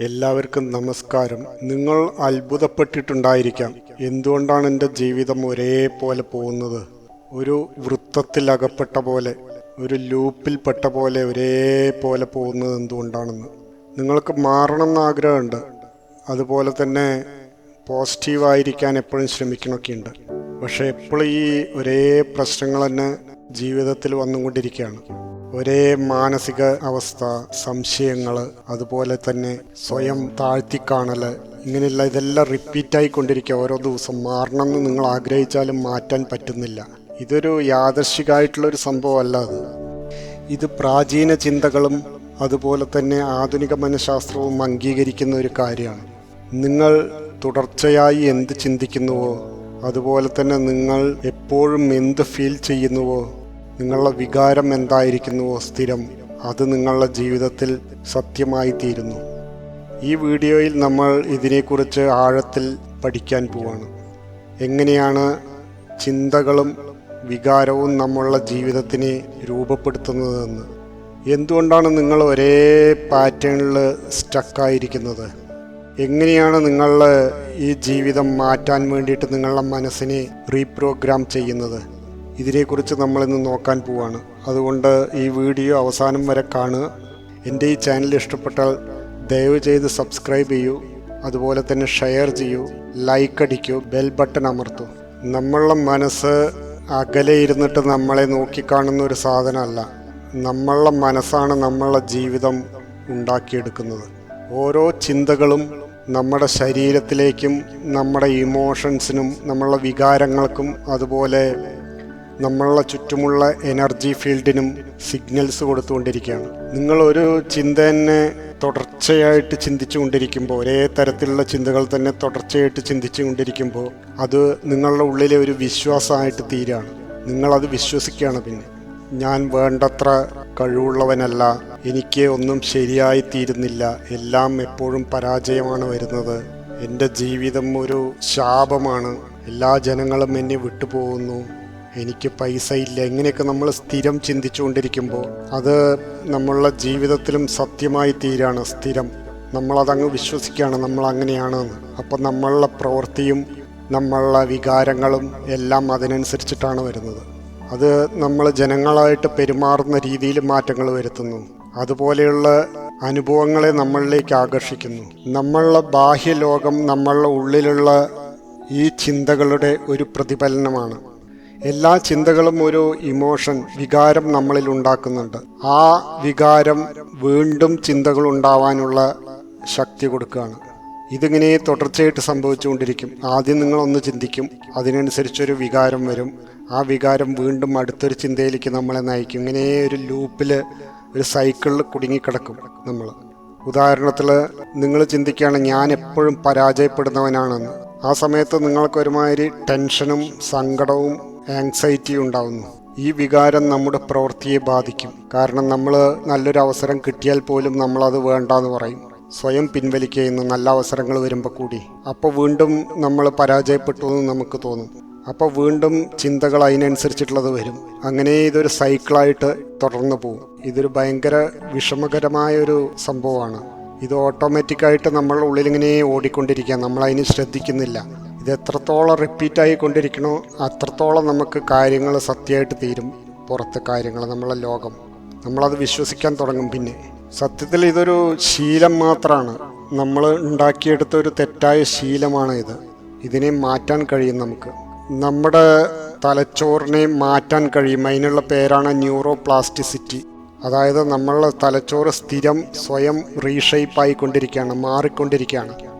എല്ലാവർക്കും നമസ്കാരം. നിങ്ങൾ അത്ഭുതപ്പെട്ടിട്ടുണ്ടായിരിക്കാം. എന്തുകൊണ്ടാണ് എന്റെ ജീവിതം ഒരേപോലെ പോകുന്നത്? ഒരു വൃത്തത്തിൽ അകപ്പെട്ട പോലെ ഒരു ലൂപ്പിൽപ്പെട്ട പോലെ ഒരേപോലെ പോകുന്നത് എന്തുകൊണ്ടാണെന്ന്. നിങ്ങൾക്ക് മാറണം എന്ന് ആഗ്രഹമുണ്ട്. അതുപോലെ തന്നെ പോസിറ്റീവായിരിക്കാൻ എപ്പോഴും ശ്രമിക്കണമൊക്കെയുണ്ട്. പക്ഷെ എപ്പോഴും ഈ ഒരേ പ്രശ്നങ്ങൾ തന്നെ ജീവിതത്തിൽ വന്നുകൊണ്ടിരിക്കുകയാണ്. ഒരേ മാനസിക അവസ്ഥ സംശയങ്ങൾ അതുപോലെ തന്നെ സ്വയം താഴ്ത്തിക്കാണൽ ഇങ്ങനെയുള്ള ഇതെല്ലാം റിപ്പീറ്റ് ആയിക്കൊണ്ടിരിക്കുക. ഓരോ ദിവസം മാറണമെന്ന് നിങ്ങൾ ആഗ്രഹിച്ചാലും മാറ്റാൻ പറ്റുന്നില്ല. ഇതൊരു യാദർശികമായിട്ടുള്ള ഒരു സംഭവമല്ല അത്. ഇത് പ്രാചീന ചിന്തകളും അതുപോലെ തന്നെ ആധുനിക മനഃശാസ്ത്രവും അംഗീകരിക്കുന്ന ഒരു കാര്യമാണ്. നിങ്ങൾ തുടർച്ചയായി എന്ത് ചിന്തിക്കുന്നുവോ അതുപോലെ തന്നെ നിങ്ങൾ എപ്പോഴും എന്ത് ഫീൽ ചെയ്യുന്നുവോ നിങ്ങളുടെ വികാരം എന്തായിരിക്കുന്നുവോ സ്ഥിരം? അത് നിങ്ങളുടെ ജീവിതത്തിൽ സത്യമായി തീരുന്നു ഈ വീഡിയോയിൽ നമ്മൾ ഇതിനെക്കുറിച്ച് ആഴത്തിൽ പഠിക്കാൻ പോവാണ്. എങ്ങനെയാണ് ചിന്തകളും വികാരവും നമ്മളുടെ ജീവിതത്തിനെ രൂപപ്പെടുത്തുന്നതെന്ന്. എന്തുകൊണ്ടാണ് നിങ്ങൾ ഒരേ പാറ്റേണിൽ സ്റ്റക്കായിരിക്കുന്നത്? എങ്ങനെയാണ് നിങ്ങൾ ഈ ജീവിതം മാറ്റാൻ വേണ്ടിയിട്ട് നിങ്ങളുടെ മനസ്സിനെ റീപ്രോഗ്രാം ചെയ്യുന്നത്? ഇതിനെക്കുറിച്ച് നമ്മളിന്ന് നോക്കാൻ പോവാണ്. അതുകൊണ്ട് ഈ വീഡിയോ അവസാനം വരെ കാണുക. എന്റെ ഈ ചാനൽ ഇഷ്ടപ്പെട്ടാൽ ദയവ് ചെയ്ത് സബ്സ്ക്രൈബ് ചെയ്യൂ. അതുപോലെ തന്നെ ഷെയർ ചെയ്യൂ. ലൈക്ക് അടിക്കൂ. ബെൽ ബട്ടൺ അമർത്തൂ. നമ്മളുടെ മനസ്സ് അകലെ ഇരുന്നിട്ട് നമ്മളെ നോക്കിക്കാണുന്ന ഒരു സാധനമല്ല. നമ്മളുടെ മനസ്സാണ് നമ്മളുടെ ജീവിതം ഉണ്ടാക്കിയെടുക്കുന്നത്. ഓരോ ചിന്തകളും നമ്മുടെ ശരീരത്തിലേക്കും നമ്മുടെ ഇമോഷൻസിനും നമ്മളുടെ വികാരങ്ങൾക്കും അതുപോലെ നമ്മളുടെ ചുറ്റുമുള്ള എനർജി ഫീൽഡിനും സിഗ്നൽസ് കൊടുത്തുകൊണ്ടിരിക്കുകയാണ്. നിങ്ങൾ ഒരു ചിന്ത തന്നെ തുടർച്ചയായിട്ട് ചിന്തിച്ചുകൊണ്ടിരിക്കുമ്പോൾ ഒരേ തരത്തിലുള്ള ചിന്തകൾ തന്നെ തുടർച്ചയായിട്ട് ചിന്തിച്ചു കൊണ്ടിരിക്കുമ്പോൾ അത് നിങ്ങളുടെ ഉള്ളിലെ ഒരു വിശ്വാസമായിട്ട് തീരാണ്. നിങ്ങളത് വിശ്വസിക്കുകയാണ് പിന്നെ. ഞാൻ വേണ്ടത്ര കഴിവുള്ളവനല്ല എനിക്ക് ഒന്നും ശരിയായി തീരുന്നില്ല എല്ലാം എപ്പോഴും പരാജയമാണ് വരുന്നത്. എന്റെ ജീവിതം ഒരു ശാപമാണ്. എല്ലാ ജനങ്ങളും എന്നെ വിട്ടുപോകുന്നു. എനിക്ക് പൈസ ഇല്ല ഇങ്ങനെയൊക്കെ നമ്മൾ സ്ഥിരം ചിന്തിച്ചുകൊണ്ടിരിക്കുമ്പോൾ അത് നമ്മളുടെ ജീവിതത്തിലും സത്യമായി തീരാണ്. സ്ഥിരം. നമ്മളതങ്ങ് വിശ്വസിക്കുകയാണ് നമ്മൾ അങ്ങനെയാണെന്ന്. അപ്പം നമ്മളുടെ പ്രവൃത്തിയും നമ്മളുടെ വികാരങ്ങളും എല്ലാം അതിനനുസരിച്ചിട്ടാണ് വരുന്നത്. അത് നമ്മൾ ജനങ്ങളായിട്ട് പെരുമാറുന്ന രീതിയിൽ മാറ്റങ്ങൾ വരുത്തുന്നു. അതുപോലെയുള്ള അനുഭവങ്ങളെ നമ്മളിലേക്ക് ആകർഷിക്കുന്നു. നമ്മളുടെ ബാഹ്യലോകം നമ്മളുടെ ഉള്ളിലുള്ള ഈ ചിന്തകളുടെ ഒരു പ്രതിഫലനമാണ്. എല്ലാ ചിന്തകളും ഒരു ഇമോഷൻ വികാരം നമ്മളിൽ ഉണ്ടാക്കുന്നുണ്ട്. ആ വികാരം വീണ്ടും ചിന്തകൾ ഉണ്ടാവാനുള്ള ശക്തി കൊടുക്കുകയാണ്. ഇതിങ്ങനെ തുടർച്ചയായിട്ട് സംഭവിച്ചുകൊണ്ടിരിക്കും. ആദ്യം നിങ്ങളൊന്ന് ചിന്തിക്കും. അതിനനുസരിച്ചൊരു വികാരം വരും. ആ വികാരം വീണ്ടും അടുത്തൊരു ചിന്തയിലേക്ക് നമ്മളെ നയിക്കും. ഇങ്ങനെ ഒരു ലൂപ്പിൽ ഒരു സൈക്കിളിൽ കുടുങ്ങിക്കിടക്കും നമ്മൾ. ഉദാഹരണത്തിൽ നിങ്ങൾ ചിന്തിക്കുകയാണ് ഞാൻ എപ്പോഴും പരാജയപ്പെടുന്നവനാണെന്ന്. ആ സമയത്ത് നിങ്ങൾക്ക് ഒരുമാതിരി ടെൻഷനും സങ്കടവും ആങ്സൈറ്റിയും ഉണ്ടാവുന്നു. ഈ വികാരം നമ്മുടെ പ്രവൃത്തിയെ ബാധിക്കും. കാരണം നമ്മൾ നല്ലൊരു അവസരം കിട്ടിയാൽ പോലും നമ്മളത് വേണ്ടെന്ന് പറയും. സ്വയം പിൻവലിക്കുന്ന നല്ല അവസരങ്ങൾ വരുമ്പോൾ കൂടി. അപ്പോൾ വീണ്ടും നമ്മൾ പരാജയപ്പെട്ടു എന്ന് നമുക്ക് തോന്നും. അപ്പോൾ വീണ്ടും ചിന്തകൾ അതിനനുസരിച്ചിട്ടുള്ളത് വരും. അങ്ങനെ ഇതൊരു സൈക്കിളായിട്ട് തുടർന്നു പോകും ഇതൊരു ഭയങ്കര വിഷമകരമായ ഒരു സംഭവമാണ്. ഇത് ഓട്ടോമാറ്റിക്കായിട്ട് നമ്മൾ ഉള്ളിലിങ്ങനെ ഓടിക്കൊണ്ടിരിക്കുക. നമ്മൾ അതിന് ശ്രദ്ധിക്കുന്നില്ല. ഇത് എത്രത്തോളം റിപ്പീറ്റായി കൊണ്ടിരിക്കണോ അത്രത്തോളം നമുക്ക് കാര്യങ്ങൾ സത്യമായിട്ട് തീരും. പുറത്ത് കാര്യങ്ങൾ നമ്മളെ ലോകം. നമ്മളത് വിശ്വസിക്കാൻ തുടങ്ങും പിന്നെ. സത്യത്തിൽ ഇതൊരു ശീലം മാത്രമാണ് നമ്മൾ ഉണ്ടാക്കിയെടുത്ത ഒരു തെറ്റായ ശീലമാണ് ഇത്. ഇതിനെ മാറ്റാൻ കഴിയും നമുക്ക്. നമ്മുടെ തലച്ചോറിനെ മാറ്റാൻ കഴിയും. അതിനുള്ള പേരാണ് ന്യൂറോ പ്ലാസ്റ്റിസിറ്റി അതായത് നമ്മളുടെ തലച്ചോറ് സ്ഥിരം സ്വയം റീഷേപ്പ് ആയിക്കൊണ്ടിരിക്കുകയാണ് മാറിക്കൊണ്ടിരിക്കുകയാണ്.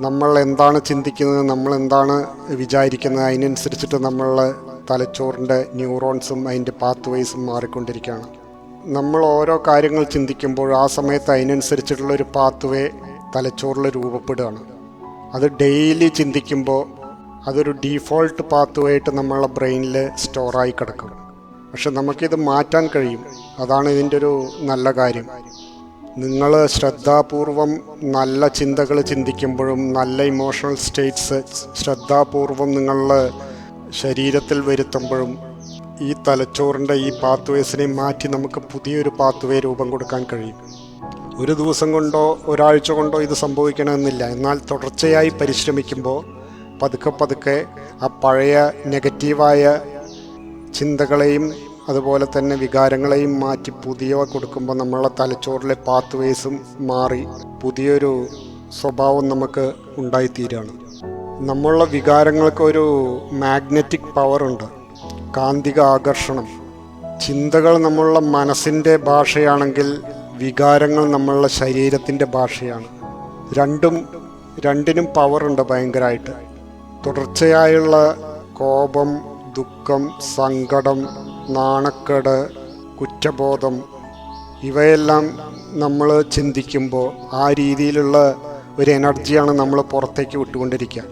നമ്മൾ എന്താണ് ചിന്തിക്കുന്നത് നമ്മൾ എന്താണ് വിചാരിക്കുന്നത് അതിനനുസരിച്ചിട്ട് നമ്മൾ തലച്ചോറിന്റെ ന്യൂറോൺസും അതിന്റെ പാത്ത് വേസും മാറിക്കൊണ്ടിരിക്കുകയാണ്. നമ്മൾ ഓരോ കാര്യങ്ങൾ ചിന്തിക്കുമ്പോൾ ആ സമയത്ത് അതിനനുസരിച്ചിട്ടുള്ള ഒരു പാത്ത് വേ തലച്ചോറിൽ രൂപപ്പെടുകയാണ്. അത് ഡെയിലി ചിന്തിക്കുമ്പോൾ അതൊരു ഡീഫോൾട്ട് പാത്ത് വേ ആയിട്ട് നമ്മളെ ബ്രെയിനിൽ സ്റ്റോറായി കിടക്കും. പക്ഷെ നമുക്കിത് മാറ്റാൻ കഴിയും. അതാണ് ഇതിന്റെ ഒരു നല്ല കാര്യം. നിങ്ങൾ ശ്രദ്ധാപൂർവം നല്ല ചിന്തകൾ ചിന്തിക്കുമ്പോഴും നല്ല ഇമോഷണൽ സ്റ്റേറ്റ്സ് ശ്രദ്ധാപൂർവം നിങ്ങൾ ശരീരത്തിൽ വരുത്തുമ്പോഴും ഈ തലച്ചോറിന്റെ ഈ പാത്വേസിനെ മാറ്റി നമുക്ക് പുതിയൊരു പാത്വേ രൂപം കൊടുക്കാൻ കഴിയും. ഒരു ദിവസം കൊണ്ടോ ഒരാഴ്ച കൊണ്ടോ ഇത് സംഭവിക്കണമെന്നില്ല. എന്നാൽ തുടർച്ചയായി പരിശ്രമിക്കുമ്പോൾ പതുക്കെ പതുക്കെ ആ പഴയ നെഗറ്റീവായ ചിന്തകളെയും അതുപോലെ തന്നെ വികാരങ്ങളെയും മാറ്റി പുതിയവ കൊടുക്കുമ്പോൾ നമ്മളെ തലച്ചോറിലെ പാത്ത് വേസും മാറി പുതിയൊരു സ്വഭാവം നമുക്ക് ഉണ്ടായിത്തീരുകയാണ് നമ്മളുടെ വികാരങ്ങൾക്ക് ഒരു മാഗ്നറ്റിക് പവറുണ്ട് കാന്തിക ആകർഷണം. ചിന്തകൾ നമ്മളുടെ മനസ്സിന്റെ ഭാഷയാണെങ്കിൽ വികാരങ്ങൾ നമ്മളുടെ ശരീരത്തിന്റെ ഭാഷയാണ്. രണ്ടും രണ്ടിനും പവറുണ്ട് ഭയങ്കരമായിട്ട്. തുടർച്ചയായുള്ള കോപം ദുഃഖം സങ്കടം നാണക്കേട് കുറ്റബോധം ഇവയെല്ലാം നമ്മൾ ചിന്തിക്കുമ്പോൾ ആ രീതിയിലുള്ള ഒരു എനർജിയാണ് നമ്മൾ പുറത്തേക്ക് വിട്ടുകൊണ്ടിരിക്കുക.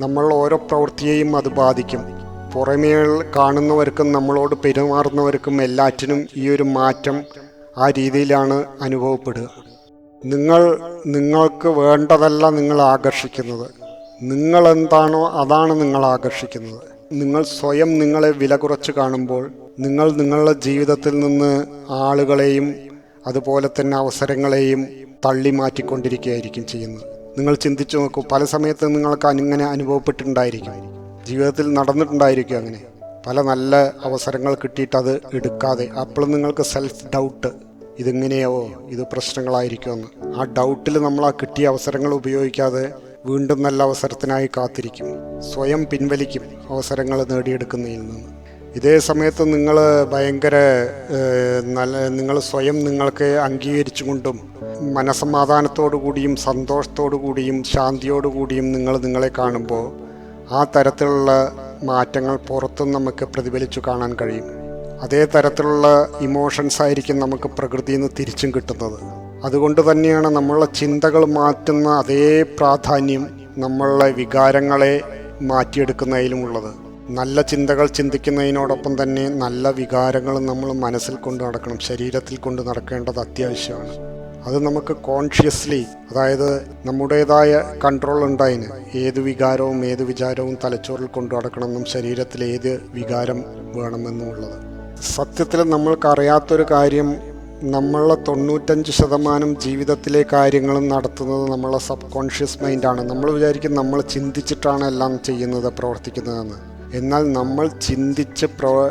നമ്മൾ ഓരോ പ്രവൃത്തിയെയും അത് ബാധിക്കും. പുറമേ കാണുന്നവർക്കും നമ്മളോട് പെരുമാറുന്നവർക്കും എല്ലാറ്റിനും ഈ ഒരു മാറ്റം ആ രീതിയിലാണ് അനുഭവപ്പെടുക. നിങ്ങൾ നിങ്ങൾക്ക് വേണ്ടതല്ല നിങ്ങൾ ആകർഷിക്കുന്നത്. നിങ്ങൾ എന്താണോ അതാണ് നിങ്ങൾ ആകർഷിക്കുന്നത്. നിങ്ങൾ സ്വയം നിങ്ങളെ വില കുറച്ച് കാണുമ്പോൾ നിങ്ങൾ നിങ്ങളുടെ ജീവിതത്തിൽ നിന്ന് ആളുകളെയും അതുപോലെ തന്നെ അവസരങ്ങളെയും തള്ളി മാറ്റിക്കൊണ്ടിരിക്കുകയായിരിക്കും ചെയ്യുന്നത്. നിങ്ങൾ ചിന്തിച്ചു നോക്കൂ പല സമയത്ത് നിങ്ങൾക്ക് അങ്ങനെ അനുഭവപ്പെട്ടിട്ടുണ്ടായിരിക്കും. ജീവിതത്തിൽ നടന്നിട്ടുണ്ടായിരിക്കും അങ്ങനെ. പല നല്ല അവസരങ്ങൾ കിട്ടിയിട്ട് അത് എടുക്കാതെ അപ്പോൾ നിങ്ങൾക്ക് സെൽഫ് ഡൗട്ട് ഇതിങ്ങനെയാവോ ഇത് പ്രശ്നങ്ങളായിരിക്കുമെന്ന്. ആ ഡൗട്ടിൽ നമ്മൾ ആ കിട്ടിയ അവസരങ്ങൾ ഉപയോഗിക്കാതെ വീണ്ടും നല്ല അവസരത്തിനായി കാത്തിരിക്കും. സ്വയം പിൻവലിക്കും അവസരങ്ങൾ നേടിയെടുക്കുന്നതിൽ നിന്ന്. ഇതേ സമയത്ത് നിങ്ങൾ ഭയങ്കര നല്ല നിങ്ങൾ സ്വയം നിങ്ങൾക്ക് അംഗീകരിച്ചുകൊണ്ടും മനസമാധാനത്തോടു കൂടിയും സന്തോഷത്തോടു കൂടിയും ശാന്തിയോടു കൂടിയും നിങ്ങൾ നിങ്ങളെ കാണുമ്പോൾ ആ തരത്തിലുള്ള മാറ്റങ്ങൾ പുറത്തും നമുക്ക് പ്രതിഫലിച്ചു കാണാൻ കഴിയും. അതേ തരത്തിലുള്ള ഇമോഷൻസ് ആയിരിക്കും നമുക്ക് പ്രകൃതിയിൽ നിന്ന് തിരിച്ചും കിട്ടുന്നത്. അതുകൊണ്ട് തന്നെയാണ് നമ്മളെ ചിന്തകൾ മാറ്റുന്ന അതേ പ്രാധാന്യം നമ്മളുടെ വികാരങ്ങളെ മാറ്റിയെടുക്കുന്നതിലുമുള്ളത്. നല്ല ചിന്തകൾ ചിന്തിക്കുന്നതിനോടൊപ്പം തന്നെ നല്ല വികാരങ്ങൾ നമ്മൾ മനസ്സിൽ കൊണ്ട് നടക്കണം. ശരീരത്തിൽ കൊണ്ട് നടക്കേണ്ടത് അത്യാവശ്യമാണ്. അത് നമുക്ക് കോൺഷ്യസ്ലി അതായത് നമ്മുടേതായ കൺട്രോൾ ഉണ്ടായിന് ഏത് വികാരവും ഏത് വിചാരവും തലച്ചോറിൽ കൊണ്ടു നടക്കണമെന്നും ശരീരത്തിൽ ഏത് വികാരം വേണമെന്നും ഉള്ളത് സത്യത്തിൽ നമ്മൾക്ക് അറിയാത്തൊരു കാര്യം നമ്മളെ തൊണ്ണൂറ്റഞ്ച് ശതമാനം ജീവിതത്തിലെ കാര്യങ്ങളും നടത്തുന്നത് നമ്മളെ സബ് കോൺഷ്യസ് മൈൻഡാണ്. നമ്മൾ വിചാരിക്കും നമ്മൾ ചിന്തിച്ചിട്ടാണ് എല്ലാം ചെയ്യുന്നത് പ്രവർത്തിക്കുന്നതെന്ന്. എന്നാൽ നമ്മൾ ചിന്തിച്ച് പ്രോ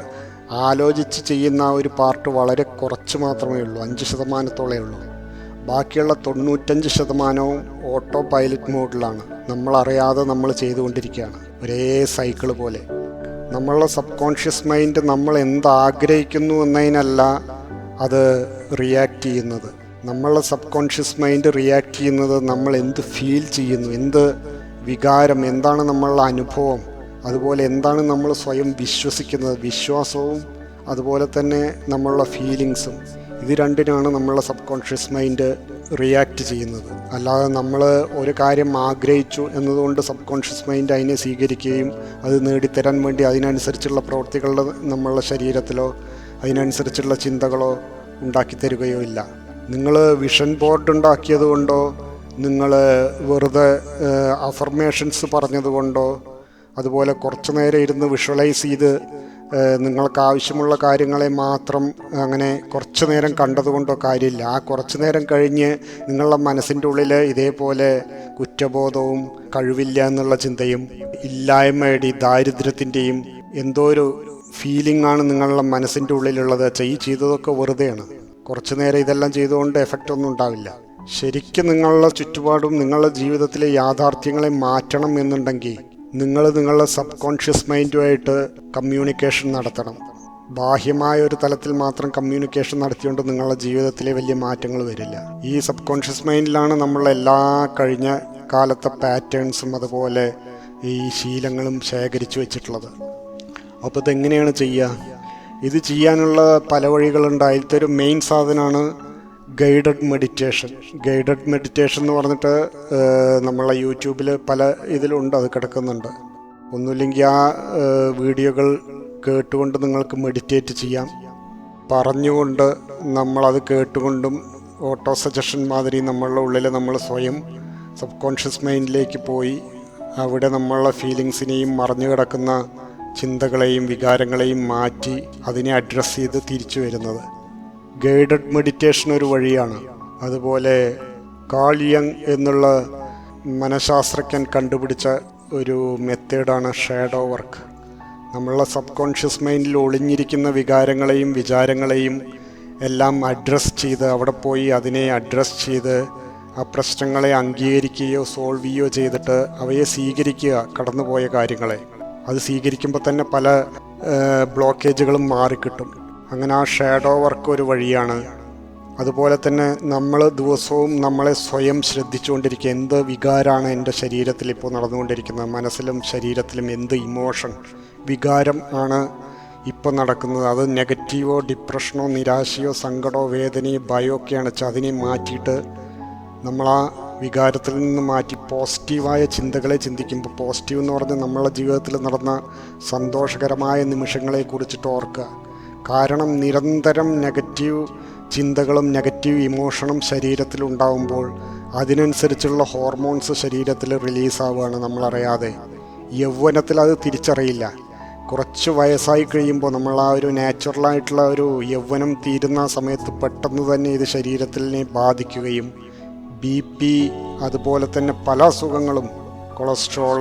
ആലോചിച്ച് ചെയ്യുന്ന ആ ഒരു പാർട്ട് വളരെ കുറച്ച് മാത്രമേ ഉള്ളൂ അഞ്ച് ശതമാനത്തോളേ ഉള്ളൂ. ബാക്കിയുള്ള തൊണ്ണൂറ്റഞ്ച് ശതമാനവും ഓട്ടോ പൈലറ്റ് മോഡിലാണ് നമ്മളറിയാതെ നമ്മൾ ചെയ്തുകൊണ്ടിരിക്കുകയാണ് ഒരേ സൈക്കിൾ പോലെ. നമ്മളുടെ സബ് കോൺഷ്യസ് മൈൻഡ് നമ്മൾ എന്ത് ആഗ്രഹിക്കുന്നു എന്നതിനല്ല അത് റിയാക്ട് ചെയ്യുന്നത്. നമ്മളുടെ സബ് കോൺഷ്യസ് മൈൻഡ് റിയാക്ട് ചെയ്യുന്നത് നമ്മൾ എന്ത് ഫീൽ ചെയ്യുന്നു എന്ത് വികാരം എന്താണ് നമ്മളുടെ അനുഭവം അതുപോലെ എന്താണ് നമ്മൾ സ്വയം വിശ്വസിക്കുന്നത് വിശ്വാസവും അതുപോലെ തന്നെ നമ്മളുടെ ഫീലിങ്സും ഇത് രണ്ടിനാണ് നമ്മളുടെ സബ് കോൺഷ്യസ് മൈൻഡ് റിയാക്ട് ചെയ്യുന്നത്. അല്ലാതെ നമ്മൾ ഒരു കാര്യം ആഗ്രഹിച്ചു എന്നതുകൊണ്ട് സബ് കോൺഷ്യസ് മൈൻഡ് അതിനെ സ്വീകരിക്കുകയും അത് നേടിത്തരാൻ വേണ്ടി അതിനനുസരിച്ചുള്ള പ്രവൃത്തികളുടെ നമ്മളുടെ ശരീരത്തിലോ അതിനനുസരിച്ചുള്ള ചിന്തകളോ ഉണ്ടാക്കി തരികയോ ഇല്ല. നിങ്ങൾ വിഷൻ ബോർഡ് ഉണ്ടാക്കിയത് കൊണ്ടോ നിങ്ങൾ വെറുതെ അഫർമേഷൻസ് പറഞ്ഞതുകൊണ്ടോ അതുപോലെ കുറച്ചു നേരം ഇരുന്ന് വിഷ്വലൈസ് ചെയ്ത് നിങ്ങൾക്ക് ആവശ്യമുള്ള കാര്യങ്ങളെ മാത്രം അങ്ങനെ കുറച്ചു നേരം കണ്ടതുകൊണ്ടോ കാര്യമില്ല. ആ കുറച്ചു നേരം കഴിഞ്ഞ് നിങ്ങളുടെ മനസ്സിന്റെ ഉള്ളിൽ ഇതേപോലെ കുറ്റബോധവും കഴിവില്ല എന്നുള്ള ചിന്തയും ഇല്ലായ്മയുടെ ദാരിദ്ര്യത്തിന്റെയും എന്തോ ഒരു ഫീലിംഗ് ആണ് നിങ്ങളുടെ മനസ്സിന്റെ ഉള്ളിലുള്ളത്. ചെയ് ചെയ്തതൊക്കെ വെറുതെയാണ്. കുറച്ചു നേരം ഇതെല്ലാം ചെയ്തുകൊണ്ട് എഫക്റ്റ് ഒന്നും ഉണ്ടാവില്ല. ശരിക്കും നിങ്ങളുടെ ചുറ്റുപാടും നിങ്ങളുടെ ജീവിതത്തിലെ യാഥാർത്ഥ്യങ്ങളെ മാറ്റണം എന്നുണ്ടെങ്കിൽ നിങ്ങൾ നിങ്ങളുടെ സബ് കോൺഷ്യസ് മൈൻഡുമായിട്ട് കമ്മ്യൂണിക്കേഷൻ നടത്തണം. ബാഹ്യമായ ഒരു തലത്തിൽ മാത്രം കമ്മ്യൂണിക്കേഷൻ നടത്തിയോണ്ട് നിങ്ങളുടെ ജീവിതത്തിലെ വലിയ മാറ്റങ്ങൾ വരില്ല. ഈ സബ് കോൺഷ്യസ് മൈൻഡിലാണ് നമ്മളെ എല്ലാ കഴിഞ്ഞ കാലത്തെ പാറ്റേൺസും അതുപോലെ ഈ ശീലങ്ങളും ശേഖരിച്ചു വെച്ചിട്ടുള്ളത്. അപ്പോൾ ഇതെങ്ങനെയാണ് ചെയ്യുക ഇത് ചെയ്യാനുള്ള പല വഴികളുണ്ട്. അതിലത്തെ ഒരു മെയിൻ സാധനമാണ് ഗൈഡഡ് മെഡിറ്റേഷൻ. ഗൈഡഡ് മെഡിറ്റേഷൻ എന്ന് പറഞ്ഞിട്ട് നമ്മളെ യൂട്യൂബിൽ പല ഇതിലുണ്ട് അത് കിടക്കുന്നുണ്ട്. ഒന്നുമില്ലെങ്കിൽ ആ വീഡിയോകൾ കേട്ടുകൊണ്ട് നിങ്ങൾക്ക് മെഡിറ്റേറ്റ് ചെയ്യാം. പറഞ്ഞുകൊണ്ട് നമ്മളത് കേട്ടുകൊണ്ടും ഓട്ടോ സജഷൻ മാതിരി നമ്മളുടെ ഉള്ളിൽ നമ്മൾ സ്വയം സബ് കോൺഷ്യസ് മൈൻഡിലേക്ക് പോയി അവിടെ നമ്മളുടെ ഫീലിങ്സിനെയും മറഞ്ഞു കിടക്കുന്ന ചിന്തകളെയും വികാരങ്ങളെയും മാറ്റി അതിനെ അഡ്രസ്സ് ചെയ്ത് തിരിച്ചു വരുന്നത്. ഗൈഡഡ് മെഡിറ്റേഷൻ ഒരു വഴിയാണ്. അതുപോലെ കാളിയങ് എന്നുള്ള മനഃശാസ്ത്രജ്ഞൻ കണ്ടുപിടിച്ച ഒരു മെത്തേഡാണ് ഷാഡോ വർക്ക് നമ്മളുടെ സബ് കോൺഷ്യസ് മൈൻഡിൽ ഒളിഞ്ഞിരിക്കുന്ന വികാരങ്ങളെയും വിചാരങ്ങളെയും എല്ലാം അഡ്രസ്സ് ചെയ്ത് അവിടെ പോയി അതിനെ അഡ്രസ്സ് ചെയ്ത് ആ പ്രശ്നങ്ങളെ അംഗീകരിക്കുകയോ സോൾവ് ചെയ്യുകയോ ചെയ്തിട്ട് അവയെ സ്വീകരിക്കുക കടന്നുപോയ കാര്യങ്ങളെ. അത് സ്വീകരിക്കുമ്പോൾ തന്നെ പല ബ്ലോക്കേജുകളും മാറിക്കിട്ടും. അങ്ങനെ ആ ഷാഡോ വർക്ക് ഒരു വഴിയാണ്. അതുപോലെ തന്നെ നമ്മൾ ദിവസവും നമ്മളെ സ്വയം ശ്രദ്ധിച്ചുകൊണ്ടിരിക്കുക. എന്ത് വികാരമാണ് എന്റെ ശരീരത്തിൽ ഇപ്പോൾ നടന്നുകൊണ്ടിരിക്കുന്നത്? മനസ്സിലും ശരീരത്തിലും എന്ത് ഇമോഷൻ വികാരം ആണ് ഇപ്പോൾ നടക്കുന്നത്? അത് നെഗറ്റീവോ ഡിപ്രഷനോ നിരാശയോ സങ്കടമോ വേദനയോ ഭയമൊക്കെയാണ്. വെച്ചാൽ അതിനെ മാറ്റിയിട്ട് നമ്മൾ ആ വികാരത്തിൽ നിന്ന് മാറ്റി പോസിറ്റീവായ ചിന്തകളെ ചിന്തിക്കുമ്പോൾ പോസിറ്റീവ് എന്ന് പറഞ്ഞാൽ നമ്മളെ ജീവിതത്തിൽ നടന്ന സന്തോഷകരമായ നിമിഷങ്ങളെ കുറിച്ചിട്ട് ഓർക്കുക. കാരണം നിരന്തരം നെഗറ്റീവ് ചിന്തകളും നെഗറ്റീവ് ഇമോഷനും ശരീരത്തിൽ ഉണ്ടാവുമ്പോൾ അതിനനുസരിച്ചുള്ള ഹോർമോൺസ് ശരീരത്തിൽ റിലീസാവുകയാണ് നമ്മളറിയാതെ യൗവനത്തിൽ അത് തിരിച്ചറിയില്ല. കുറച്ച് വയസ്സായി കഴിയുമ്പോൾ നമ്മൾ ആ ഒരു നാച്ചുറലായിട്ടുള്ള ഒരു യൗവനം തീരുന്ന സമയത്ത് പെട്ടെന്ന് തന്നെ ഇത് ശരീരത്തിനെ ബാധിക്കുകയും ബി പി അതുപോലെ തന്നെ പല അസുഖങ്ങളും കൊളസ്ട്രോൾ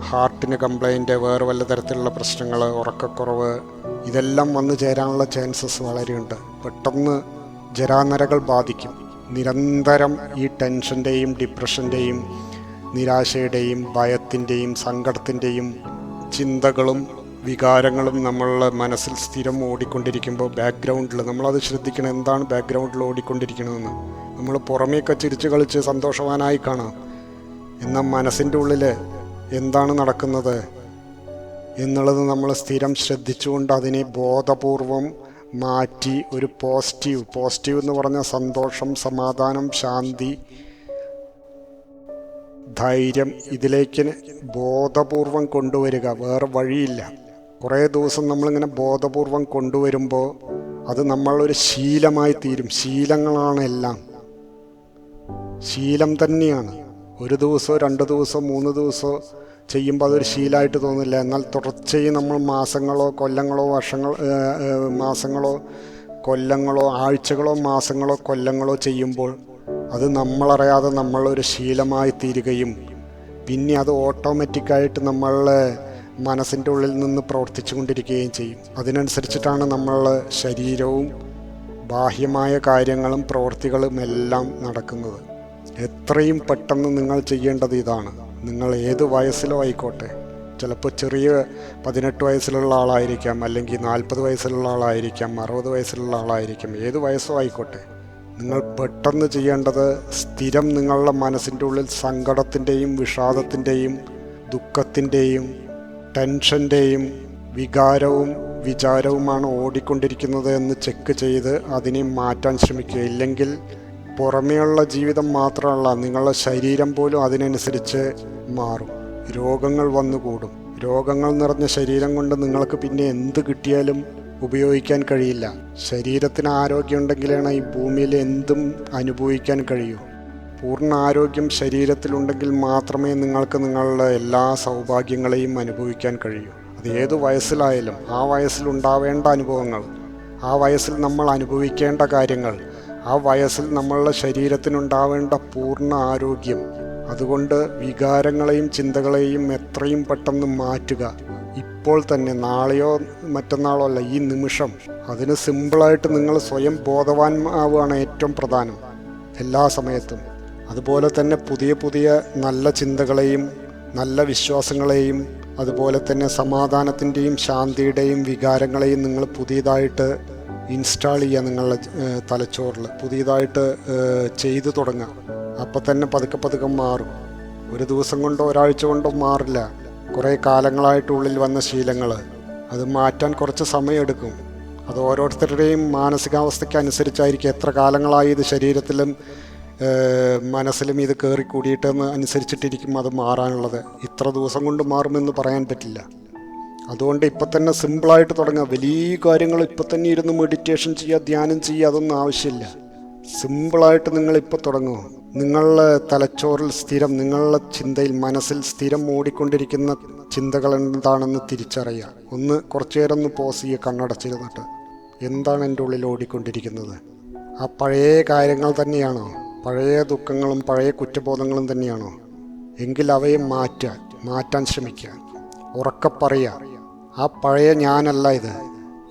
ഹാർട്ടിന് കംപ്ലൈന്റ് വേറെ വല്ല തരത്തിലുള്ള പ്രശ്നങ്ങൾ ഉറക്കക്കുറവ് ഇതെല്ലാം വന്നു ചേരാനുള്ള ചാൻസസ് വളരെയുണ്ട്. പെട്ടെന്ന് ജരാനരകൾ ബാധിക്കും. നിരന്തരം ഈ ടെൻഷന്റെയും ഡിപ്രഷന്റെയും നിരാശയുടെയും ഭയത്തിന്റെയും സങ്കടത്തിന്റെയും ചിന്തകളും വികാരങ്ങളും നമ്മളുടെ മനസ്സിൽ സ്ഥിരം ഓടിക്കൊണ്ടിരിക്കുമ്പോൾ ബാക്ക്ഗ്രൗണ്ടിൽ നമ്മളത് ശ്രദ്ധിക്കണം. എന്താണ് ബാക്ക്ഗ്രൗണ്ടിൽ ഓടിക്കൊണ്ടിരിക്കണമെന്ന് നമ്മൾ പുറമേക്ക് ചിരിച്ചു കളിച്ച് സന്തോഷവാനായി കാണാം. എന്ന മനസ്സിന്റെ ഉള്ളിൽ എന്താണ് നടക്കുന്നത്? എന്നുള്ളത് നമ്മൾ സ്ഥിരം ശ്രദ്ധിച്ചുകൊണ്ട് അതിനെ ബോധപൂർവം മാറ്റി ഒരു പോസിറ്റീവ് പോസിറ്റീവ് എന്ന് പറഞ്ഞ സന്തോഷം സമാധാനം ശാന്തി ധൈര്യം ഇതിലേക്ക് ബോധപൂർവം കൊണ്ടുവരിക. വേറെ വഴിയില്ല. കുറേ ദിവസം നമ്മളിങ്ങനെ ബോധപൂർവം കൊണ്ടുവരുമ്പോൾ അത് നമ്മളൊരു ശീലമായി തീരും. ശീലങ്ങളാണ് എല്ലാം. ശീലം തന്നെയാണ്. ഒരു ദിവസമോ രണ്ട് ദിവസമോ മൂന്ന് ദിവസമോ ചെയ്യുമ്പോൾ അതൊരു ശീലമായിട്ട് തോന്നില്ല. എന്നാൽ തുടർച്ചയായി നമ്മൾ മാസങ്ങളോ കൊല്ലങ്ങളോ വർഷങ്ങൾ മാസങ്ങളോ കൊല്ലങ്ങളോ ആഴ്ചകളോ മാസങ്ങളോ കൊല്ലങ്ങളോ ചെയ്യുമ്പോൾ അത് നമ്മളറിയാതെ നമ്മളൊരു ശീലമായി തീരുകയും പിന്നെ അത് ഓട്ടോമാറ്റിക്കായിട്ട് നമ്മളുടെ മനസ്സിന്റെ ഉള്ളിൽ നിന്ന് പ്രവർത്തിച്ചു കൊണ്ടിരിക്കുകയും ചെയ്യും. അതിനനുസരിച്ചിട്ടാണ് നമ്മൾ ശരീരവും ബാഹ്യമായ കാര്യങ്ങളും പ്രവൃത്തികളും എല്ലാം നടക്കുന്നത്. എത്രയും പെട്ടെന്ന് നിങ്ങൾ ചെയ്യേണ്ടത് ഇതാണ്. നിങ്ങൾ ഏത് വയസ്സിലോ ആയിക്കോട്ടെ. ചിലപ്പോൾ ചെറിയ പതിനെട്ട് വയസ്സിലുള്ള ആളായിരിക്കാം അല്ലെങ്കിൽ നാൽപ്പത് വയസ്സിലുള്ള ആളായിരിക്കാം അറുപത് വയസ്സിലുള്ള ആളായിരിക്കാം ഏത് വയസ്സോ ആയിക്കോട്ടെ. നിങ്ങൾ പെട്ടെന്ന് ചെയ്യേണ്ടത് സ്ഥിരം നിങ്ങളുടെ മനസ്സിന്റെ ഉള്ളിൽ സങ്കടത്തിന്റെയും വിഷാദത്തിന്റെയും ദുഃഖത്തിന്റെയും ടെൻഷന്റെയും വികാരവും വിചാരവുമാണ് ഓടിക്കൊണ്ടിരിക്കുന്നത് എന്ന് ചെക്ക് ചെയ്ത് അതിനെ മാറ്റാൻ ശ്രമിക്കുക. ഇല്ലെങ്കിൽ പുറമേയുള്ള ജീവിതം മാത്രമല്ല നിങ്ങളുടെ ശരീരം പോലും അതിനനുസരിച്ച് മാറും. രോഗങ്ങൾ വന്നുകൂടും. രോഗങ്ങൾ നിറഞ്ഞ ശരീരം കൊണ്ട് നിങ്ങൾക്ക് പിന്നെ എന്ത് കിട്ടിയാലും ഉപയോഗിക്കാൻ കഴിയില്ല. ശരീരത്തിന് ആരോഗ്യമുണ്ടെങ്കിലാണ് ഈ ഭൂമിയിൽ എന്തും അനുഭവിക്കാൻ കഴിയൂ. പൂർണ ആരോഗ്യം ശരീരത്തിലുണ്ടെങ്കിൽ മാത്രമേ നിങ്ങൾക്ക് നിങ്ങളുടെ എല്ലാ സൗഭാഗ്യങ്ങളെയും അനുഭവിക്കാൻ കഴിയൂ. അത് ഏത് വയസ്സിലായാലും ആ വയസ്സിലുണ്ടാവേണ്ട അനുഭവങ്ങൾ ആ വയസ്സിൽ നമ്മൾ അനുഭവിക്കേണ്ട കാര്യങ്ങൾ ആ വയസ്സിൽ നമ്മളുടെ ശരീരത്തിനുണ്ടാവേണ്ട പൂർണ ആരോഗ്യം. അതുകൊണ്ട് വികാരങ്ങളെയും ചിന്തകളെയും എത്രയും പെട്ടെന്ന് മാറ്റുക. ഇപ്പോൾ തന്നെ നാളെയോ മറ്റന്നാളോ അല്ല ഈ നിമിഷം. അതിന് സിമ്പിളായിട്ട് നിങ്ങൾ സ്വയം ബോധവാന്മാവുകയാണ് ഏറ്റവും പ്രധാനം എല്ലാ സമയത്തും. അതുപോലെ തന്നെ പുതിയ പുതിയ നല്ല ചിന്തകളെയും നല്ല വിശ്വാസങ്ങളെയും അതുപോലെ തന്നെ സമാധാനത്തിന്റെയും ശാന്തിയുടെയും വികാരങ്ങളെയും നിങ്ങൾ പുതിയതായിട്ട് ഇൻസ്റ്റാൾ ചെയ്യുക നിങ്ങളുടെ തലച്ചോറിൽ പുതിയതായിട്ട് ചെയ്തു തുടങ്ങുക അപ്പം തന്നെ പതുക്കെ പതുക്കെ മാറും. ഒരു ദിവസം കൊണ്ടോ ഒരാഴ്ച കൊണ്ടോ മാറില്ല. കുറേ കാലങ്ങളായിട്ടുള്ളിൽ വന്ന ശീലങ്ങൾ. അത് മാറ്റാൻ കുറച്ച് സമയമെടുക്കും. അത് ഓരോരുത്തരുടെയും മാനസികാവസ്ഥയ്ക്ക് അനുസരിച്ചായിരിക്കും എത്ര കാലങ്ങളായി ഇത് ശരീരത്തിലും മനസ്സിലും ഇത് കയറി കൂടിയിട്ടെന്ന് അനുസരിച്ചിട്ടിരിക്കും അത് മാറാനുള്ളത്. ഇത്ര ദിവസം കൊണ്ട് മാറുമെന്ന് പറയാൻ പറ്റില്ല. അതുകൊണ്ട് ഇപ്പം തന്നെ സിമ്പിളായിട്ട് തുടങ്ങുക വലിയ കാര്യങ്ങൾ ഇപ്പം തന്നെ ഇരുന്ന് മെഡിറ്റേഷൻ ചെയ്യുക ധ്യാനം ചെയ്യുക അതൊന്നും ആവശ്യമില്ല. സിമ്പിളായിട്ട് നിങ്ങൾ ഇപ്പോൾ തുടങ്ങുക. നിങ്ങളുടെ തലച്ചോറിൽ സ്ഥിരം നിങ്ങളുടെ ചിന്തയിൽ മനസ്സിൽ സ്ഥിരം ഓടിക്കൊണ്ടിരിക്കുന്ന ചിന്തകൾ എന്താണെന്ന് തിരിച്ചറിയുക. ഒന്ന് കുറച്ചു നേരം ഒന്ന് പോസ് ചെയ്യുക കണ്ണടച്ചിരുന്നിട്ട്. എന്താണ് എന്റെ ഉള്ളിൽ ഓടിക്കൊണ്ടിരിക്കുന്നത്? ആ പഴയ കാര്യങ്ങൾ തന്നെയാണോ? പഴയ ദുഃഖങ്ങളും പഴയ കുറ്റബോധങ്ങളും തന്നെയാണോ? എങ്കിൽ അവയെ മാറ്റാൻ മാറ്റാൻ ശ്രമിക്കുക. ഉറക്കെ പറയുക. ആ പഴയ ഞാനല്ല ഇത്.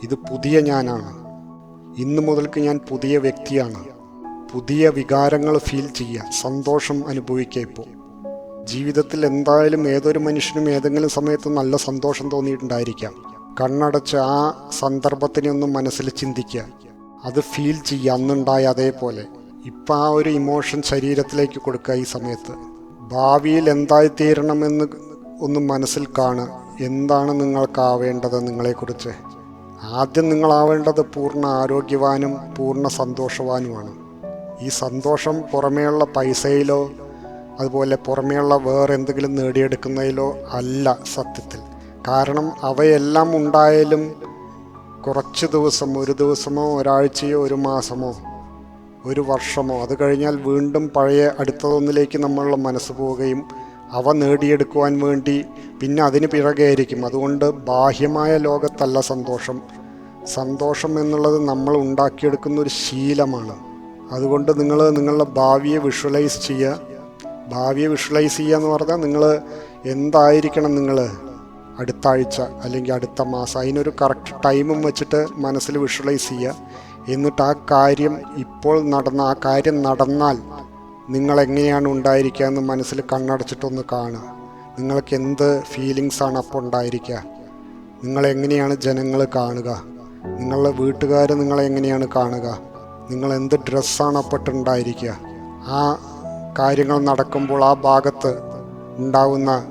ഇത് പുതിയ ഞാനാണ്. ഇന്നു മുതൽക്ക് ഞാൻ പുതിയ വ്യക്തിയാണ്. പുതിയ വികാരങ്ങൾ ഫീൽ ചെയ്യുക സന്തോഷം അനുഭവിക്കുക ഇപ്പോൾ. ജീവിതത്തിൽ എന്തായാലും ഏതൊരു മനുഷ്യനും ഏതെങ്കിലും സമയത്ത് നല്ല സന്തോഷം തോന്നിയിട്ടുണ്ടായിരിക്കാം. കണ്ണടച്ച് ആ സന്ദർഭത്തിനെ ഒന്ന് മനസ്സിൽ ചിന്തിക്കുക. അത് ഫീൽ ചെയ്യുക അന്നുണ്ടായ അതേപോലെ. ഇപ്പം ആ ഒരു ഇമോഷൻ ശരീരത്തിലേക്ക് കൊടുക്കുക ഈ സമയത്ത്. ഭാവിയിൽ എന്തായി തീരണമെന്ന് ഒന്ന് മനസ്സിൽ കാണുക. എന്താണ് നിങ്ങൾക്കാവേണ്ടത് നിങ്ങളെക്കുറിച്ച്? ആദ്യം നിങ്ങളാവേണ്ടത് പൂർണ ആരോഗ്യവാനും പൂർണ സന്തോഷവാനുമാണ്. ഈ സന്തോഷം പുറമേയുള്ള പൈസയിലോ അതുപോലെ പുറമേയുള്ള വേറെ എന്തെങ്കിലും നേടിയെടുക്കുന്നതിലോ അല്ല സത്യത്തിൽ. കാരണം അവയെല്ലാം ഉണ്ടായാലും കുറച്ച് ദിവസം ഒരു ദിവസമോ ഒരാഴ്ചയോ ഒരു മാസമോ ഒരു വർഷമോ അത് കഴിഞ്ഞാൽ വീണ്ടും പഴയ അടുത്തതൊന്നിലേക്ക് നമ്മളുടെ മനസ്സ് പോവുകയും അവ നേടിയെടുക്കുവാൻ വേണ്ടി പിന്നെ അതിന് പിറകെയായിരിക്കും. അതുകൊണ്ട് ബാഹ്യമായ ലോകത്തല്ല സന്തോഷം. സന്തോഷം എന്നുള്ളത് നമ്മൾ ഉണ്ടാക്കിയെടുക്കുന്ന ഒരു ശീലമാണ്. അതുകൊണ്ട് നിങ്ങൾ നിങ്ങളുടെ ഭാവിയെ വിഷ്വലൈസ് ചെയ്യുക. ഭാവിയെ വിഷ്വലൈസ് ചെയ്യുക എന്ന് പറഞ്ഞാൽ നിങ്ങൾ എന്തായിരിക്കണം നിങ്ങൾ അടുത്ത ആഴ്ച അല്ലെങ്കിൽ അടുത്ത മാസം. അതിനൊരു കറക്റ്റ് ടൈമും വെച്ചിട്ട് മനസ്സിൽ വിഷ്വലൈസ് ചെയ്യുക. എന്നിട്ട് ആ കാര്യം ഇപ്പോൾ നടന്ന ആ കാര്യം നടന്നാൽ നിങ്ങൾ എങ്ങനെയാണ് ഉണ്ടായിരിക്കുക എന്ന് മനസ്സിൽ കണ്ണടച്ചിട്ടൊന്ന് കാണുക. നിങ്ങൾക്ക് എന്ത് ഫീലിങ്സ് ആണ് അപ്പോൾ ഉണ്ടായിരിക്കുക. നിങ്ങളെങ്ങനെയാണ് ജനങ്ങൾ കാണുക. നിങ്ങളുടെ വീട്ടുകാർ നിങ്ങളെ എങ്ങനെയാണ് കാണുക. നിങ്ങൾ എന്ത് ഡ്രസ്സാണ് അപ്പോട്ടുണ്ടായിരിക്കുക ആ കാര്യങ്ങൾ നടക്കുമ്പോൾ ആ ഭാഗത്ത് ഉണ്ടാവുന്ന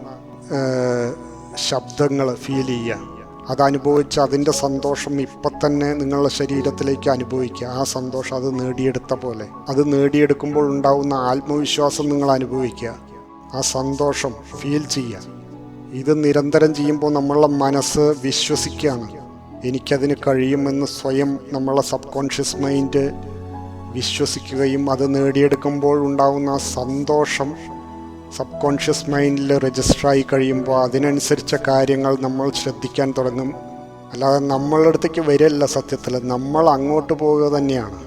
ശബ്ദങ്ങൾ ഫീൽ ചെയ്യുക. അതനുഭവിച്ച് അതിന്റെ സന്തോഷം ഇപ്പം തന്നെ നിങ്ങളുടെ ശരീരത്തിലേക്ക് അനുഭവിക്കുക. ആ സന്തോഷം അത് നേടിയെടുത്ത പോലെ. അത് നേടിയെടുക്കുമ്പോൾ ഉണ്ടാവുന്ന ആത്മവിശ്വാസം നിങ്ങൾ അനുഭവിക്കുക. ആ സന്തോഷം ഫീൽ ചെയ്യുക. ഇത് നിരന്തരം ചെയ്യുമ്പോൾ നമ്മളുടെ മനസ്സ് വിശ്വസിക്കുകയാണ്. എനിക്കതിന് കഴിയുമെന്ന് സ്വയം നമ്മളെ സബ് കോൺഷ്യസ് മൈൻഡ് വിശ്വസിക്കുകയും അത് നേടിയെടുക്കുമ്പോൾ ഉണ്ടാകുന്ന സന്തോഷം സബ് കോൺഷ്യസ് മൈൻഡിൽ രജിസ്റ്ററായി കഴിയുമ്പോൾ അതിനനുസരിച്ച കാര്യങ്ങൾ നമ്മൾ ശ്രദ്ധിക്കാൻ തുടങ്ങും. അല്ലാതെ നമ്മളുടെ അടുത്തേക്ക് വരില്ല സത്യത്തിൽ. നമ്മൾ അങ്ങോട്ട് പോവുക തന്നെയാണ്.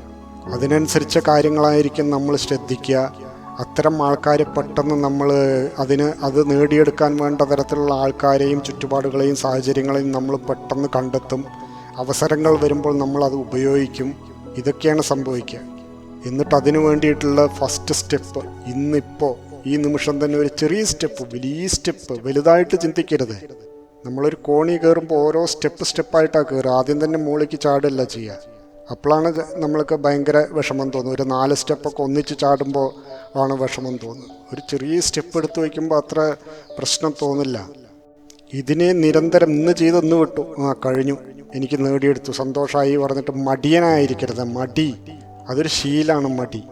അതിനനുസരിച്ച കാര്യങ്ങളായിരിക്കും നമ്മൾ ശ്രദ്ധിക്കുക. അത്തരം ആൾക്കാരെ പെട്ടെന്ന് നമ്മൾ അതിന് അത് നേടിയെടുക്കാൻ വേണ്ട തരത്തിലുള്ള ആൾക്കാരെയും ചുറ്റുപാടുകളെയും സാഹചര്യങ്ങളെയും നമ്മൾ പെട്ടെന്ന് കണ്ടെത്തും. അവസരങ്ങൾ വരുമ്പോൾ നമ്മൾ അത് ഉപയോഗിക്കും. ഇതൊക്കെയാണ് സംഭവിക്കുക. എന്നിട്ട് അതിനു വേണ്ടിയിട്ടുള്ള ഫസ്റ്റ് സ്റ്റെപ്പ് ഇന്നിപ്പോൾ ഈ നിമിഷം തന്നെ ഒരു ചെറിയ സ്റ്റെപ്പ് വലിയ സ്റ്റെപ്പ് വലുതായിട്ട് ചിന്തിക്കരുത്. നമ്മളൊരു കോണി കയറുമ്പോൾ ഓരോ സ്റ്റെപ്പ് സ്റ്റെപ്പായിട്ടാണ് കയറുക. ആദ്യം തന്നെ മുകളിലേക്ക് ചാടല്ല ചെയ്യുക. അപ്പോഴാണ് നമ്മൾക്ക് ഭയങ്കര വിഷമം തോന്നും ഒരു നാല് സ്റ്റെപ്പൊക്കെ ഒന്നിച്ച് ചാടുമ്പോൾ ആണ് വിഷമം തോന്നുന്നത്. ഒരു ചെറിയ സ്റ്റെപ്പ് എടുത്ത് വയ്ക്കുമ്പോൾ അത്ര പ്രശ്നം തോന്നില്ല. ഇതിനെ നിരന്തരം ഇന്ന് ചെയ്തൊന്ന് വിട്ടു. ആ കഴിഞ്ഞു. എനിക്ക് നേടിയെടുത്തു. സന്തോഷമായി പറഞ്ഞിട്ട് മടിയനായിരിക്കരുത്. മടി. അതൊരു ശീലമാണ് മടി.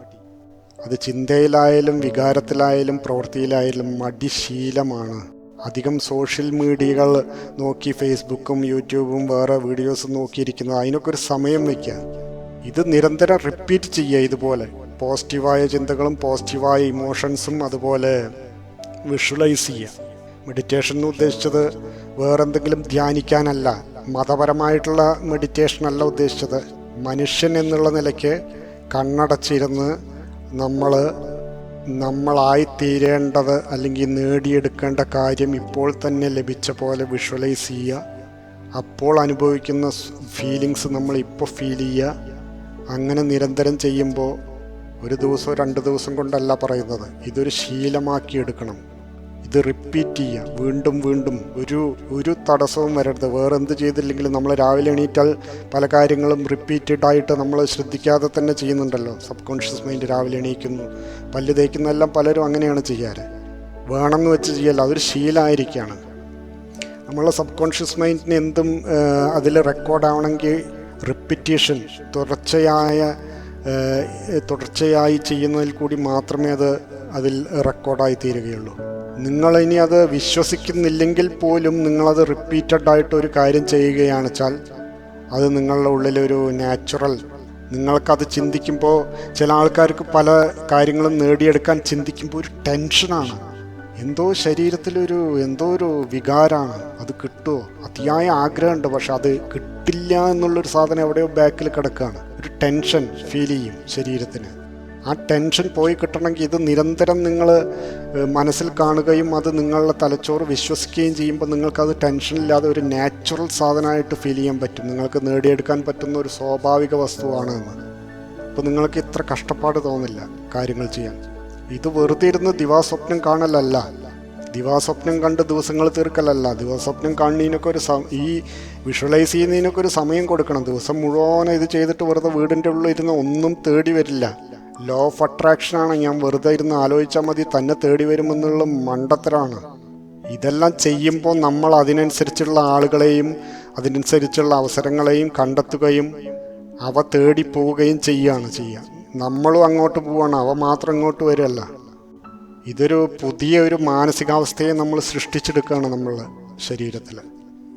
അത് ചിന്തയിലായാലും വികാരത്തിലായാലും പ്രവൃത്തിയിലായാലും മടിശീലമാണ്. അധികം സോഷ്യൽ മീഡിയകൾ നോക്കി ഫേസ്ബുക്കും യൂട്യൂബും വേറെ വീഡിയോസും നോക്കിയിരിക്കുന്നത് അതിനൊക്കെ ഒരു സമയം വയ്ക്കുക. ഇത് നിരന്തരം റിപ്പീറ്റ് ചെയ്യുക ഇതുപോലെ. പോസിറ്റീവായ ചിന്തകളും പോസിറ്റീവായ ഇമോഷൻസും അതുപോലെ വിഷ്വലൈസ് ചെയ്യുക. മെഡിറ്റേഷൻ എന്ന് ഉദ്ദേശിച്ചത് വേറെന്തെങ്കിലും ധ്യാനിക്കാനല്ല മതപരമായിട്ടുള്ള മെഡിറ്റേഷൻ അല്ല ഉദ്ദേശിച്ചത്. മനുഷ്യൻ എന്നുള്ള നിലയ്ക്ക് കണ്ണടച്ചിരുന്ന് നമ്മൾ നമ്മളായിത്തീരേണ്ടത് അല്ലെങ്കിൽ നേടിയെടുക്കേണ്ട കാര്യം ഇപ്പോൾ തന്നെ ലഭിച്ച പോലെ വിഷ്വലൈസ് ചെയ്യുക. അപ്പോൾ അനുഭവിക്കുന്ന ഫീലിങ്സ് നമ്മൾ ഇപ്പോൾ ഫീൽ ചെയ്യുക. അങ്ങനെ നിരന്തരം ചെയ്യുമ്പോൾ ഒരു ദിവസം രണ്ട് ദിവസം കൊണ്ടല്ല പറയുന്നത്. ഇതൊരു ശീലമാക്കി എടുക്കണം. ഇത് റിപ്പീറ്റ് ചെയ്യുക വീണ്ടും വീണ്ടും ഒരു ഒരു തടസ്സവും വരരുത്. വേറെ എന്ത് ചെയ്തില്ലെങ്കിലും നമ്മൾ രാവിലെ എണീറ്റാൽ പല കാര്യങ്ങളും റിപ്പീറ്റഡ് ആയിട്ട് നമ്മൾ ശ്രദ്ധിക്കാതെ തന്നെ ചെയ്യുന്നുണ്ടല്ലോ. സബ് കോൺഷ്യസ് മൈൻഡ് രാവിലെ എണീക്കുന്നു. പല്ല് തേക്കുന്നതെല്ലാം പലരും അങ്ങനെയാണ് ചെയ്യാറ്. വേണമെന്ന് വെച്ച് ചെയ്യല്ല അതൊരു ശീലമായിരിക്കുകയാണ് നമ്മളെ സബ് കോൺഷ്യസ് മൈൻഡിന് എന്തും അതിൽ റെക്കോർഡാവണമെങ്കിൽ റിപ്പിറ്റേഷൻ തുടർച്ചയായ തുടർച്ചയായി ചെയ്യുന്നതിൽ കൂടി മാത്രമേ അത് അതിൽ റെക്കോർഡായി തീരുകയുള്ളൂ. നിങ്ങളിനി അത് വിശ്വസിക്കുന്നില്ലെങ്കിൽ പോലും നിങ്ങളത് റിപ്പീറ്റഡ് ആയിട്ട് ഒരു കാര്യം ചെയ്യുകയാണ് വെച്ചാൽ അത് നിങ്ങളുടെ ഉള്ളിലൊരു നാച്ചുറൽ നിങ്ങൾക്കത് ചിന്തിക്കുമ്പോൾ ചില ആൾക്കാർക്ക് പല കാര്യങ്ങളും നേടിയെടുക്കാൻ ചിന്തിക്കുമ്പോൾ ഒരു ടെൻഷനാണ് എന്തോ ശരീരത്തിലൊരു എന്തോ ഒരു വികാരമാണ് അത് കിട്ടുമോ അതിയായ ആഗ്രഹമുണ്ട് പക്ഷെ അത് കിട്ടില്ല എന്നുള്ളൊരു സാധനം എവിടെയോ ബാക്കിൽ കിടക്കുകയാണ് ഒരു ടെൻഷൻ ഫീൽ ചെയ്യും ശരീരത്തിന്. ആ ടെൻഷൻ പോയി കിട്ടണമെങ്കിൽ ഇത് നിരന്തരം നിങ്ങൾ മനസ്സിൽ കാണുകയും അത് നിങ്ങളുടെ തലച്ചോറ് വിശ്വസിക്കുകയും ചെയ്യുമ്പോൾ നിങ്ങൾക്കത് ടെൻഷനില്ലാതെ ഒരു നാച്ചുറൽ സാധനമായിട്ട് ഫീൽ ചെയ്യാൻ പറ്റും. നിങ്ങൾക്ക് നേടിയെടുക്കാൻ പറ്റുന്ന ഒരു സ്വാഭാവിക വസ്തുവാണ് എന്ന് അപ്പോൾ നിങ്ങൾക്ക് ഇത്ര കഷ്ടപ്പാട് തോന്നില്ല കാര്യങ്ങൾ ചെയ്യാൻ. ഇത് വെറുതെ ഇരുന്ന് ദിവാസ്വപ്നം കാണലല്ല. ദിവാസ്വപ്നം കണ്ട് ദിവസങ്ങൾ തീർക്കലല്ല. ദിവാസ്വപ്നം കാണുന്നതിനൊക്കെ ഒരു ഈ വിഷ്വലൈസ് ചെയ്യുന്നതിനൊക്കെ ഒരു സമയം കൊടുക്കണം. ദിവസം മുഴുവൻ ഇത് ചെയ്തിട്ട് വെറുതെ വീടിന്റെ ഉള്ളിൽ ഇരുന്ന് ഒന്നും തേടി വരില്ല. ലോ ഓഫ് അട്രാക്ഷനാണ് ഞാൻ വെറുതെ ഇരുന്ന് ആലോചിച്ചാൽ മതി. തന്നെ തേടി വരുമെന്നുള്ള മണ്ടത്തരാണ്. ഇതെല്ലാം ചെയ്യുമ്പോൾ നമ്മൾ അതിനനുസരിച്ചുള്ള ആളുകളെയും അതിനനുസരിച്ചുള്ള അവസരങ്ങളെയും കണ്ടെത്തുകയും അവ തേടി പോവുകയും ചെയ്യുകയാണ് ചെയ്യുക. നമ്മളും അങ്ങോട്ട് പോവാണ് അവ മാത്രം ഇങ്ങോട്ട് വരികയല്ല. ഇതൊരു പുതിയ ഒരു മാനസികാവസ്ഥയെ നമ്മൾ സൃഷ്ടിച്ചെടുക്കുകയാണ് നമ്മളുടെ ശരീരത്തിൽ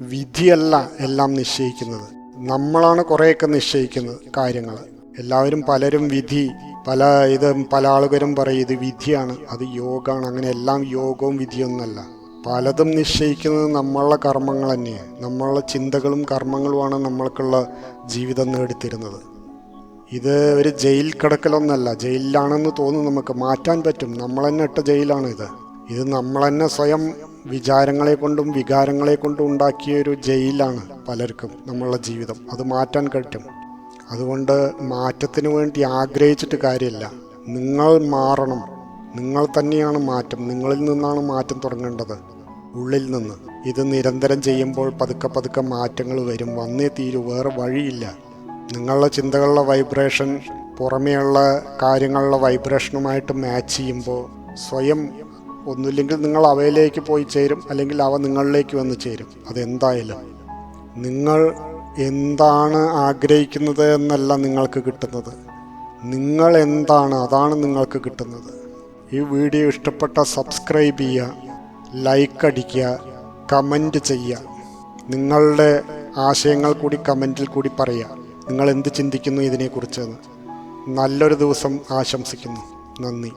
വിധിയല്ല എല്ലാം നിശ്ചയിക്കുന്നത്. നമ്മളാണ് കുറേയൊക്കെ നിശ്ചയിക്കുന്നത് കാര്യങ്ങൾ എല്ലാവരും പലരും വിധി പല ഇത് പല ആളുകളും പറയും ഇത് വിധിയാണ് അത് യോഗമാണ് അങ്ങനെ എല്ലാം യോഗവും വിധിയൊന്നുമല്ല. പലതും നിശ്ചയിക്കുന്നത് നമ്മളുടെ കർമ്മങ്ങൾ തന്നെയാണ്. നമ്മളുടെ ചിന്തകളും കർമ്മങ്ങളുമാണ് നമ്മൾക്കുള്ള ജീവിതം നേടിത്തരുന്നത്. ഇത് ഒരു ജയിൽ കിടക്കലൊന്നല്ല. ജയിലിലാണെന്ന് തോന്നും നമുക്ക്. മാറ്റാൻ പറ്റും. നമ്മൾ തന്നെ ഇട്ട ജയിലാണ് ഇത്. ഇത് നമ്മൾ തന്നെ സ്വയം വിചാരങ്ങളെ കൊണ്ടും വികാരങ്ങളെ കൊണ്ടും ഉണ്ടാക്കിയ ഒരു ജയിലാണ് പലർക്കും നമ്മളുടെ ജീവിതം. അത് മാറ്റാൻ പറ്റും അതുകൊണ്ട് മാറ്റത്തിന് വേണ്ടി ആഗ്രഹിച്ചിട്ട് കാര്യമില്ല. നിങ്ങൾ മാറണം. നിങ്ങൾ തന്നെയാണ് മാറ്റം. നിങ്ങളിൽ നിന്നാണ് മാറ്റം തുടങ്ങേണ്ടത്. ഉള്ളിൽ നിന്ന്. ഇത് നിരന്തരം ചെയ്യുമ്പോൾ പതുക്കെ പതുക്കെ മാറ്റങ്ങൾ വരും. വന്നേ തീരൂ. വേറെ വഴിയില്ല. നിങ്ങളുടെ ചിന്തകളുടെ വൈബ്രേഷൻ പുറമേയുള്ള കാര്യങ്ങളുടെ വൈബ്രേഷനുമായിട്ട് മാച്ച് ചെയ്യുമ്പോൾ സ്വയം ഒന്നുമില്ലെങ്കിൽ നിങ്ങൾ അവയിലേക്ക് പോയി ചേരും. അല്ലെങ്കിൽ അവ നിങ്ങളിലേക്ക് വന്ന് ചേരും. അതെന്തായാലും. നിങ്ങൾ എന്താണ് ആഗ്രഹിക്കുന്നത് എന്നല്ല നിങ്ങൾക്ക് കിട്ടുന്നത്. നിങ്ങൾ എന്താണ് അതാണ് നിങ്ങൾക്ക് കിട്ടുന്നത്. ഈ വീഡിയോ ഇഷ്ടപ്പെട്ട സബ്സ്ക്രൈബ് ചെയ്യുക ലൈക്ക് അടിക്കുക കമന്റ് ചെയ്യുക. നിങ്ങളുടെ ആശയങ്ങൾ കൂടി കമന്റിൽ കൂടി പറയുക. നിങ്ങൾ എന്ത് ചിന്തിക്കുന്നു ഇതിനെക്കുറിച്ച് നല്ലൊരു ദിവസം ആശംസിക്കുന്നു. നന്ദി.